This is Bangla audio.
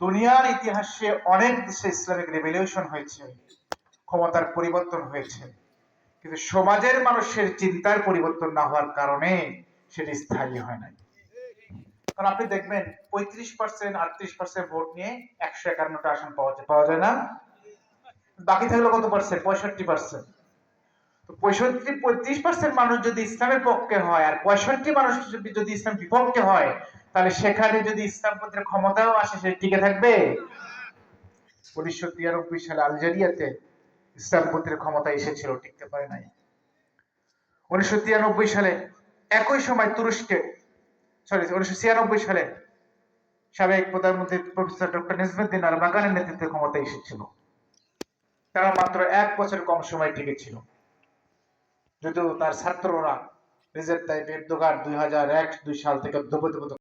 দুনিয়ার ইতিহাসে অনেক দেশে ইসলামিক রেভলিউশন হয়েছে, ক্ষমতার পরিবর্তন হয়েছে। কিন্তু সমাজের মানুষের চিন্তার পরিবর্তন না হওয়ার কারণে সেটি স্থায়ী হয় নাই। কারণ আপনি দেখবেন পঁয়ত্রিশ পার্সেন্ট আটত্রিশ পার্সেন্ট ভোট নিয়ে একশো একান্নটা আসন পাওয়া যায় পাওয়া যায় না। বাকি থাকল কত পার্সেন্ট পঁয়ষট্টি পার্সেন্ট তো পঁয়ষট্টি, পঁয়ত্রিশ পার্সেন্ট মানুষ যদি ইসলামের পক্ষে হয়, আর পঁয়ষট্টি মানুষ যদি ইসলাম বিপক্ষে হয় তাহলে সেখানে যদি ইসলামপন্থীর ক্ষমতাও আসে, সে টিকে থাকবে? উনিশশো তিরানব্বই সালে আলজেরিয়াতে ইসলামপন্থীর ক্ষমতা এসেছিল, টিকতে পারে নাই। উনিশশো তিরানব্বই সালে একই সময় তুরস্কে সরি উনিশশো ছিয়ানব্বই সালে সাবেক প্রধানমন্ত্রী প্রফেসর ডক্টর নিজমুদ্দিন আর বাগানের নেতৃত্বে ক্ষমতা এসেছিল। তারা মাত্র এক বছর কম সময় টিকেছিল। যদিও তার ছাত্ররা রিজেপ তাইপ এরদোগান দুই হাজার এক দুই সাল থেকে দ্রব্যদেবতা